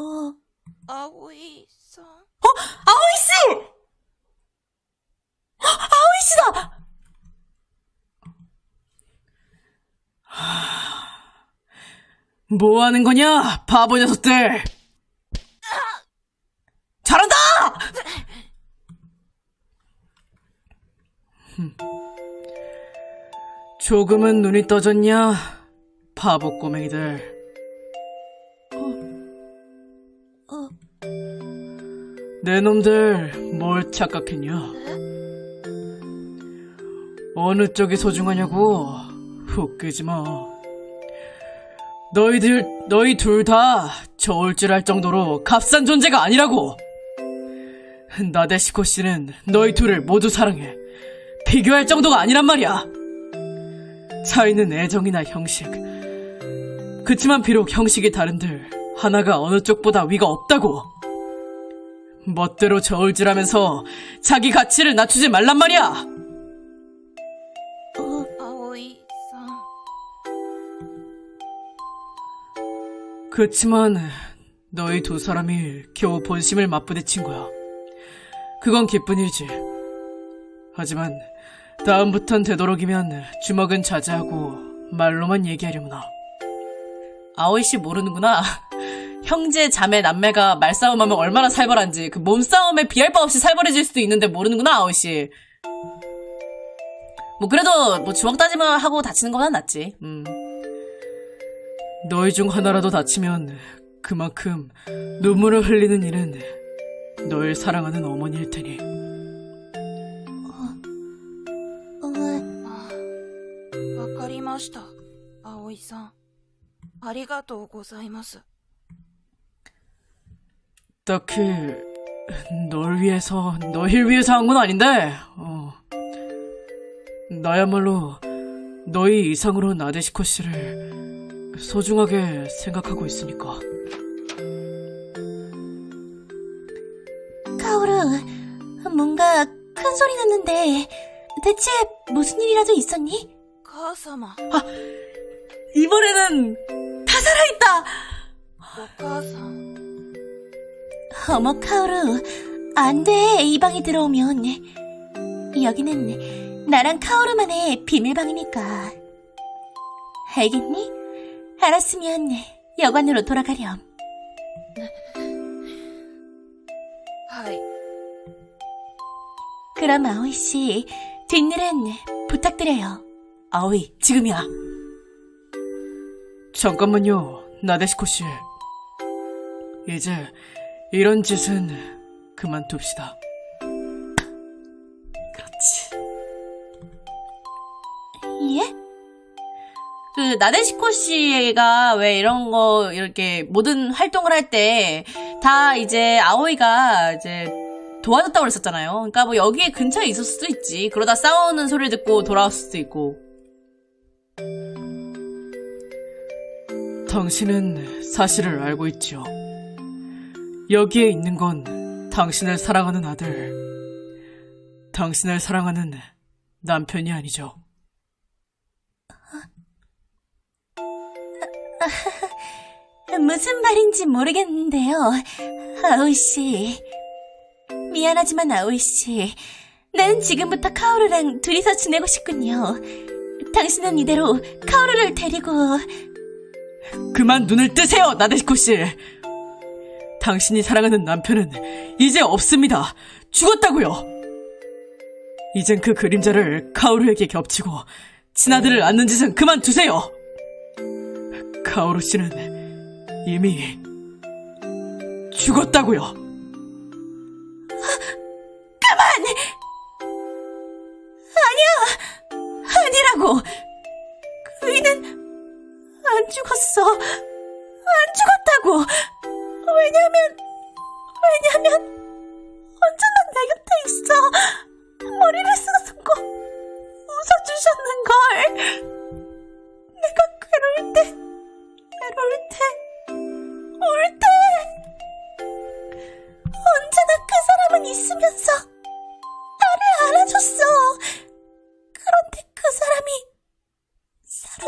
어, 아오이さん 아오이 씨! 어, 아오이 씨다! 뭐 하는 거냐, 바보 녀석들! 잘한다! 조금은 눈이 떠졌냐, 바보 꼬맹이들. 내 놈들, 뭘 착각했냐? 어느 쪽이 소중하냐고, 웃기지 마. 너희들, 너희 둘 다 저울질할 정도로 값싼 존재가 아니라고! 나데시코 씨는 너희 둘을 모두 사랑해. 비교할 정도가 아니란 말이야! 차이는 애정이나 형식. 그치만 비록 형식이 다른들, 하나가 어느 쪽보다 위가 없다고! 멋대로 저울질하면서 자기 가치를 낮추지 말란 말이야. 그렇지만 너희 두 사람이 겨우 본심을 맞부딪힌 거야. 그건 기쁜 일이지. 하지만 다음부턴 되도록이면 주먹은 자제하고 말로만 얘기하려무나. 아오이 씨 모르는구나. 형제, 자매, 남매가 말싸움하면 얼마나 살벌한지 그 몸싸움에 비할 바 없이 살벌해질 수도 있는데 모르는구나 아오이 씨. 뭐 그래도 뭐 주먹 다짐을 하고 다치는 거보다 낫지. 음. 너희 중 하나라도 다치면 그만큼 눈물을 흘리는 일은 널 사랑하는 어머니일 테니. わかりました葵さんありがとうございます 딱히 널 위해서 너희를 위해서 한 건 아닌데 어. 나야말로 너희 이상으로 나데시코 씨를 소중하게 생각하고 있으니까 카오르 뭔가 큰 소리 났는데 대체 무슨 일이라도 있었니? 카사마 아 이번에는 다 살아있다 뭐 카사 어머 카오루. 안 돼. 이 방에 들어오면. 여기는 나랑 카오루만의 비밀방이니까. 알겠니? 알았으면 여관으로 돌아가렴. はい 그럼 아오이 씨 뒷일은 부탁드려요. 아오이 지금이야 잠깐만요 나데시코 씨. 이제 이런 짓은 그만둡시다 그렇지 예? 그 나데시코 씨가 왜 이런 거 이렇게 모든 활동을 할 때 다 이제 아오이가 이제 도와줬다고 그랬었잖아요. 그러니까 뭐 여기에 근처에 있을 수도 있지. 그러다 싸우는 소리를 듣고 돌아왔을 수도 있고. 당신은 사실을 알고 있지요. 여기에 있는 건 당신을 사랑하는 아들, 당신을 사랑하는 남편이 아니죠. 무슨 말인지 모르겠는데요. 아오이 씨. 미안하지만 아오이 씨. 나는 지금부터 카오루랑 둘이서 지내고 싶군요. 당신은 이대로 카오루를 데리고 그만 눈을 뜨세요, 나데시코 씨. 당신이 사랑하는 남편은 이제 없습니다. 죽었다고요. 이젠 그 그림자를 카오루에게 겹치고 친아들을 안는 짓은 그만두세요. 카오루 씨는 이미 죽었다고요. 아니라고. 그이는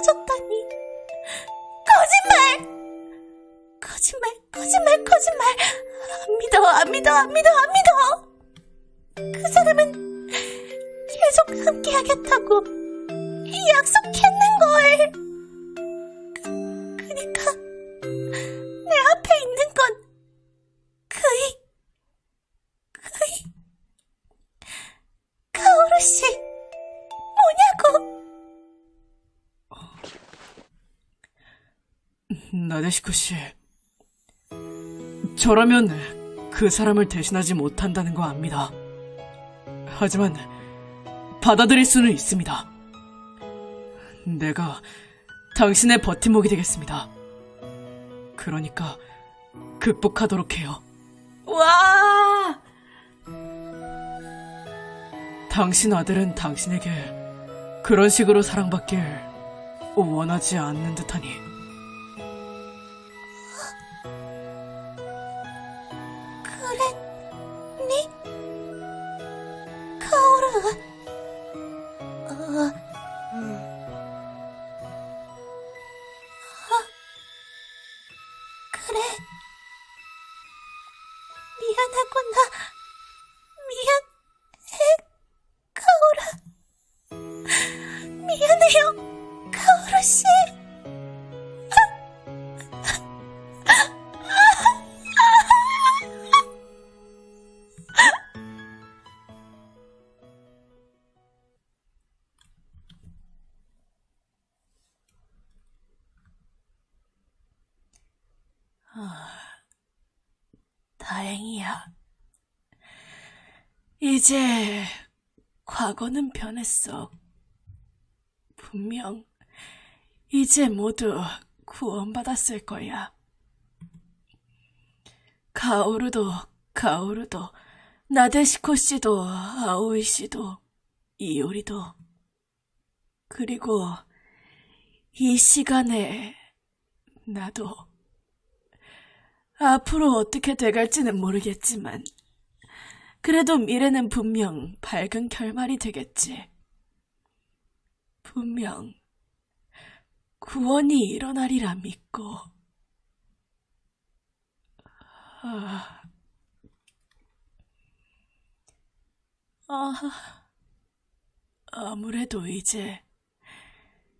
사라졌다니. 거짓말! 거짓말 거짓말, 거짓말. 안 믿어, 안 믿어, 안 믿어, 안 믿어. 그 사람은 계속 함께 하겠다고 약속했는 걸. 나데시코 씨. 저라면 그 사람을 대신하지 못한다는 거 압니다. 하지만 받아들일 수는 있습니다. 내가 당신의 버팀목이 되겠습니다. 그러니까 극복하도록 해요. 와! 당신 아들은 당신에게 그런 식으로 사랑받길 원하지 않는 듯하니. 미안 이제 과거는 변했어. 분명 이제 모두 구원받았을 거야. 가오르도 가오르도 나데시코 씨도 아오이 씨도 이오리도 그리고 이 시간에 나도 앞으로 어떻게 돼갈지는 모르겠지만, 그래도 미래는 분명 밝은 결말이 되겠지. 분명 구원이 일어나리라 믿고. 아, 아, 아무래도 이제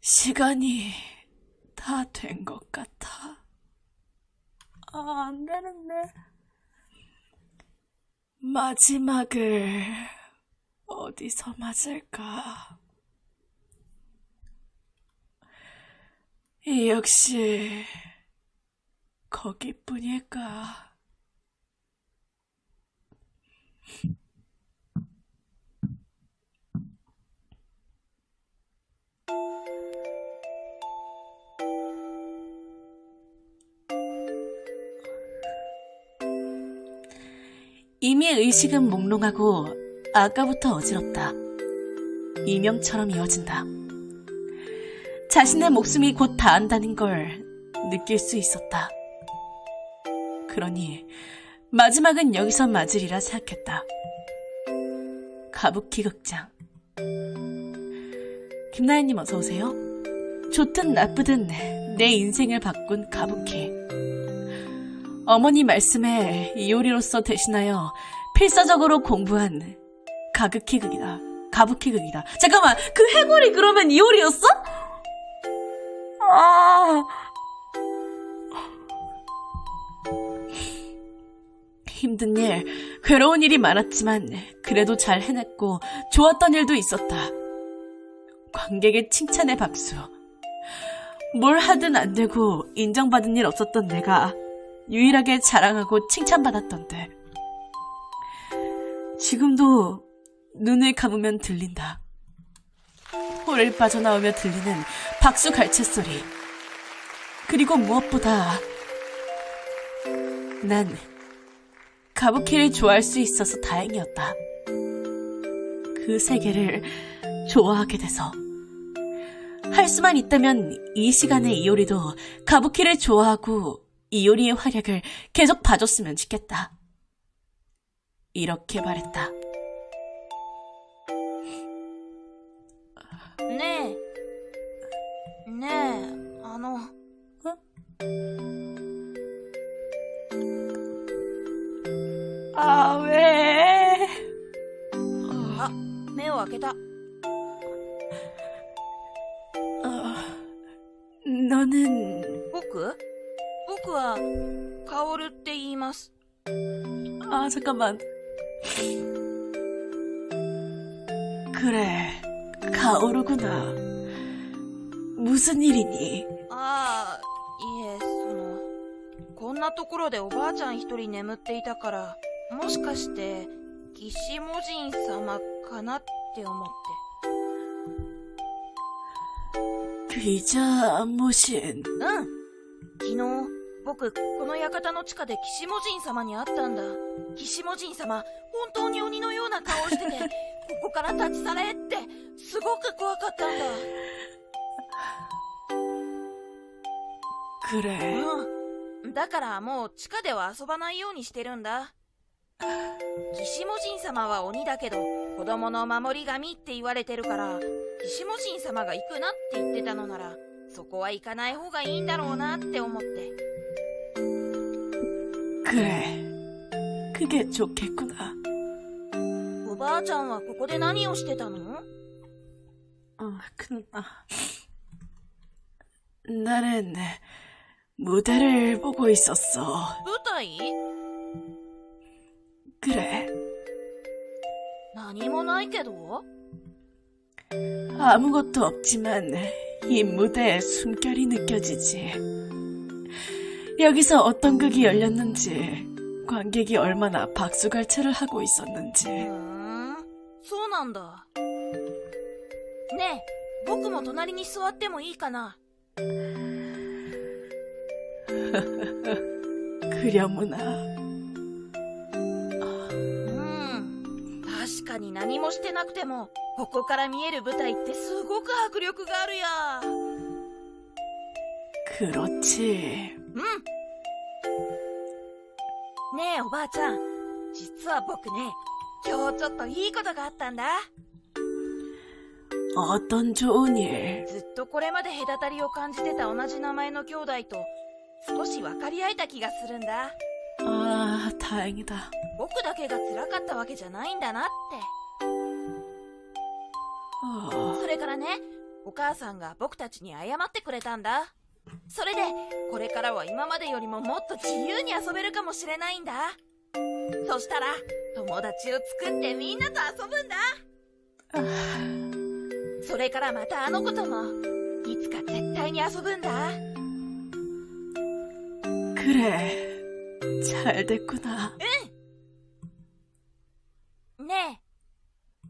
시간이 다 된 것 같아. 아, 안 되는데. 마지막을 어디서 맞을까? 역시 거기뿐일까? 이미 의식은 몽롱하고 아까부터 어지럽다. 이명처럼 이어진다. 자신의 목숨이 곧 다한다는 걸 느낄 수 있었다. 그러니 마지막은 여기서 맞으리라 생각했다. 가부키 극장. 김나연님 어서 오세요. 좋든 나쁘든 내 인생을 바꾼 가부키. 어머니 말씀에 이효리로서 대신하여 필사적으로 공부한 가극히 극이다. 가부키 극이다. 잠깐만, 그 해골이 그러면 이효리였어? 아. 힘든 일, 괴로운 일이 많았지만 그래도 잘 해냈고 좋았던 일도 있었다. 관객의 칭찬의 박수. 뭘 하든 안 되고 인정받은 일 없었던 내가 유일하게 자랑하고 칭찬받았던데. 지금도 눈을 감으면 들린다. 홀을 빠져나오며 들리는 박수 갈채 소리. 그리고 무엇보다 난 가부키를 좋아할 수 있어서 다행이었다. 그 세계를 좋아하게 돼서. 할 수만 있다면 이 시간에 이효리도 가부키를 좋아하고 이효리의 활약을 계속 봐줬으면 좋겠다. 이렇게 말했다. 네. 네, 안 와. 어? 아, 잠깐만. 그래, 가오르구나. 무슨 일이니? ああ、いえ、その、こんなところでおばあちゃん一人眠っていたから、もしかして、騎士魔人様かなって思って。 귀자 모신. うん。昨日、 僕、この館の地下で騎士魔人様に会ったんだ。騎士魔人様、本当に鬼のような顔をしてて、ここから立ち去れって、すごく怖かったんだ。그 래. うん。だからもう地下では遊ばないようにしてるんだ。騎士魔人様は鬼だけど、子供の守り神って言われてるから、騎士魔人様が行くなって言ってたのなら、そこは行かない方がいいんだろうなって思って。 그래. 그게 좋겠구나. おばあちゃんはここで何をしてたの 어, 큰, 아. 나는 무대를 보고 있었어. 舞台 그래. 何もないけど 아무것도 없지만 이 무대에 숨결이 느껴지지. 여기서 어떤 극이 열렸는지, 관객이 얼마나 박수갈채를 하고 う 있었는지. ーん、そうなんだ。ねえ、僕も隣に座ってもいいかな 그려무나. うん。確かに何もしてなくても、ここから見える舞台ってすごく迫力があるや。 그렇지. うん。ねえおばあちゃん。実は僕ね今日ちょっといいことがあったんだ。あったんじょうに。ずっとこれまで隔たりを感じてた同じ名前の兄弟と少し分かり合えた気がするんだ。ああ大変だ。僕だけが辛かったわけじゃないんだなって。それからねお母さんが僕たちに謝ってくれたんだ。それで、これからは今までよりももっと自由に遊べるかもしれないんだ。そしたら、友達を作ってみんなと遊ぶんだ。それからまたあの子とも、いつか絶対に遊ぶんだ。 그래. 잘 됐구나. ねえ、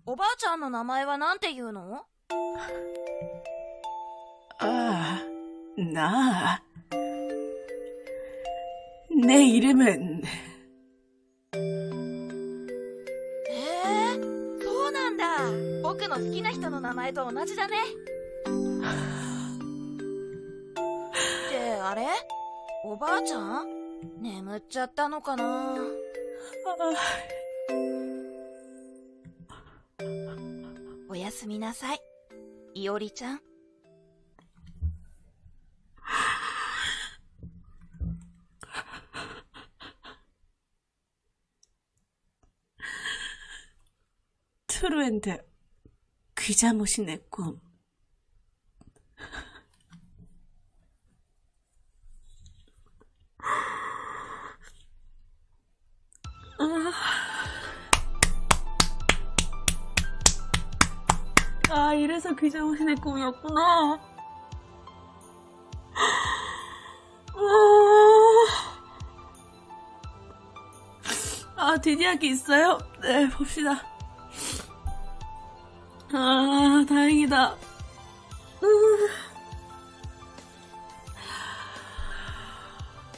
おばあちゃんの名前はなんて言うの なあ。ねえ、イルム。えー、そうなんだ。僕の好きな人の名前と同じだね。ってあれ？おばあちゃん？眠っちゃったのかな？おやすみなさい、いおりちゃん。 트루엔드 귀자모신의 꿈. 아, 이래서 귀자모신의 꿈이었구나. 아, 디디하기 있어요? 네, 봅시다. 아, 다행이다. 음.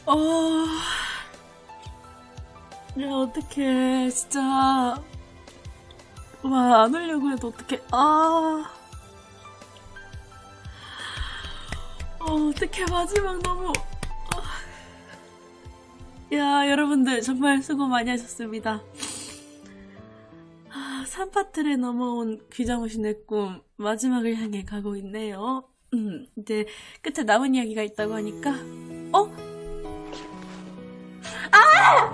어. 야, 어떡해. 진짜. 와, 안 오려고 해도 어떡해. 아. 어, 어떡해. 마지막 너무. 아. 야, 여러분들 정말 수고 많이 하셨습니다. 아, 3파트를 넘어온 귀자모신의 꿈 마지막을 향해 가고 있네요. 음, 이제 끝에 남은 이야기가 있다고 하니까 어? 아!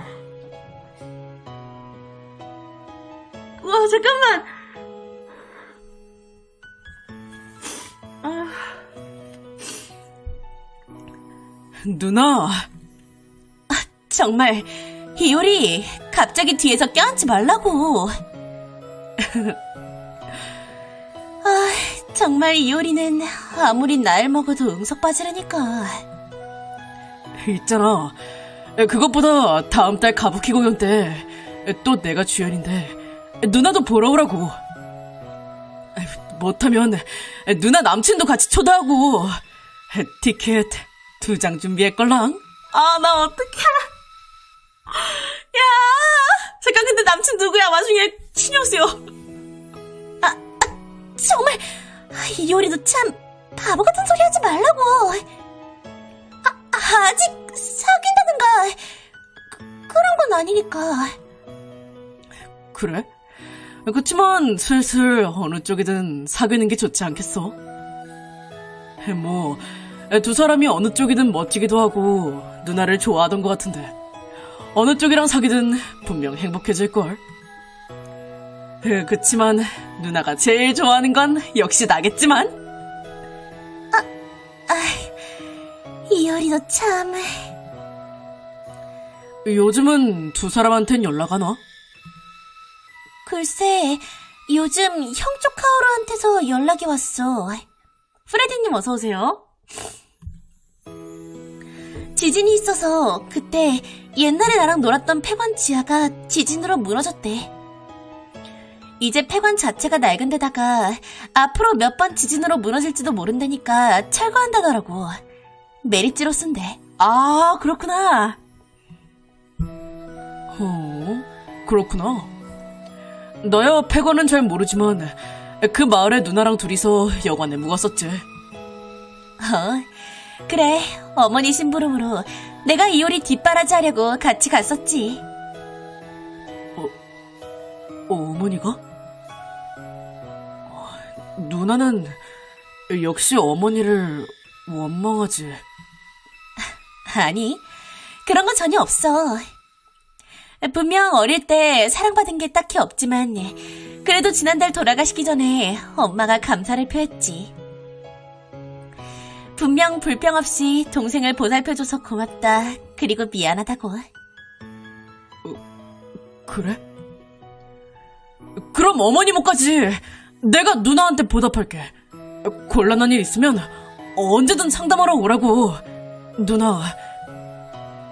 와 잠깐만. 아. 누나, 정말 이효리 갑자기 뒤에서 껴안지 말라고. 아, 정말 이효리는 아무리 나을 먹어도 응석 빠지라니까. 있잖아. 그것보다 다음 달 가부키 공연 때 또 내가 주연인데 누나도 보러 오라고. 못하면 누나 남친도 같이 초대하고 티켓 두 장 준비했걸랑. 아, 나 어떡해. 야! 잠깐, 근데 남친 누구야? 와중에 신영수요. 정말. 아, 이효리도 참 바보 같은 소리 하지 말라고. 아, 아직 사귄다든가. 그, 그런 건 아니니까. 그래? 그치만 슬슬 어느 쪽이든 사귀는 게 좋지 않겠어? 뭐, 두 사람이 어느 쪽이든 멋지기도 하고 누나를 좋아하던 것 같은데 어느 쪽이랑 사귀든 분명 행복해질걸. 에, 그치만 누나가 제일 좋아하는 건 역시 나겠지만 이효리도 참. 요즘은 두 사람한텐 연락 안 와? 글쎄, 요즘 형쪽 카오루한테서 연락이 왔어. 프레디님 어서 오세요. 지진이 있어서 그때 옛날에 나랑 놀았던 폐관 지하가 지진으로 무너졌대. 이제 폐관 자체가 낡은 데다가 앞으로 몇 번 지진으로 무너질지도 모른다니까 철거한다더라고. 메리지로 쓴대. 아, 그렇구나. 어, 그렇구나. 너야 패거는 잘 모르지만 그 마을에 누나랑 둘이서 여관에 묵었었지. 어, 그래. 어머니 심부름으로 내가 이효리 뒷바라지 하려고 같이 갔었지. 어, 어머니가? 어, 누나는 역시 어머니를 원망하지. 아니, 그런 건 전혀 없어. 분명 어릴 때 사랑받은 게 딱히 없지만, 그래도 지난달 돌아가시기 전에 엄마가 감사를 표했지. 분명 불평 없이 동생을 보살펴줘서 고맙다. 그리고 미안하다고. 그래? 그럼 어머니 못까지 내가 누나한테 보답할게. 곤란한 일 있으면 언제든 상담하러 오라고. 누나,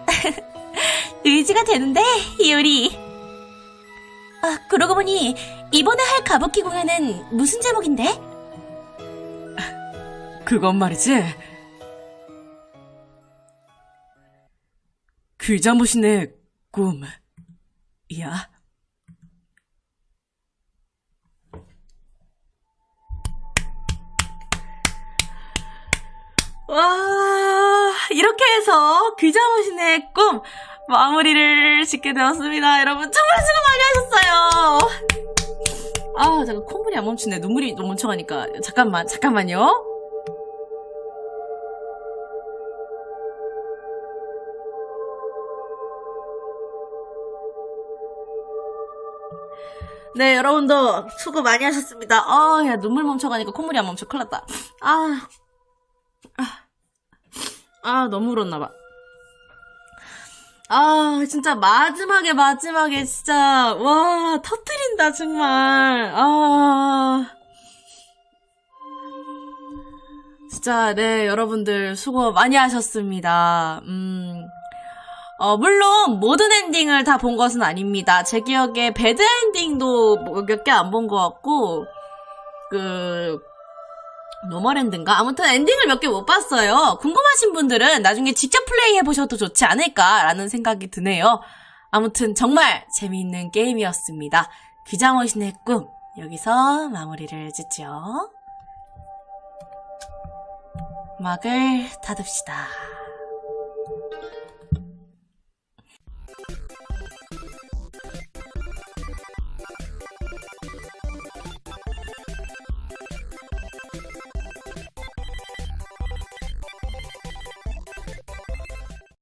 의지가 되는데, 이효리. 아, 그러고 보니, 이번에 할 가부키 공연은 무슨 제목인데? 그건 말이지. 귀자무신의 꿈. 야. 와, 이렇게 해서 귀자무신의 꿈 마무리를 짓게 되었습니다. 여러분, 정말 수고 많이 하셨어요. 아, 잠깐 콧물이 안 멈추네. 눈물이 너무 멈춰가니까. 잠깐만, 잠깐만요. 네, 여러분도 수고 많이 하셨습니다. 아, 야, 눈물 멈춰가니까 콧물이 안 멈춰. 큰일 났다. 아, 아, 너무 울었나봐. 아, 진짜 마지막에 마지막에 진짜, 와, 터트린다, 정말. 아. 진짜, 네, 여러분들 수고 많이 하셨습니다. 음. 어, 물론, 모든 엔딩을 다 본 것은 아닙니다. 제 기억에 배드 엔딩도 뭐몇개 안 본 것 같고, 그, 노멀엔드인가? 아무튼 엔딩을 몇 개 못 봤어요. 궁금하신 분들은 나중에 직접 플레이 해보셔도 좋지 않을까라는 생각이 드네요. 아무튼 정말 재미있는 게임이었습니다. 귀장어신의 꿈 여기서 마무리를 짓죠. 막을 닫읍시다.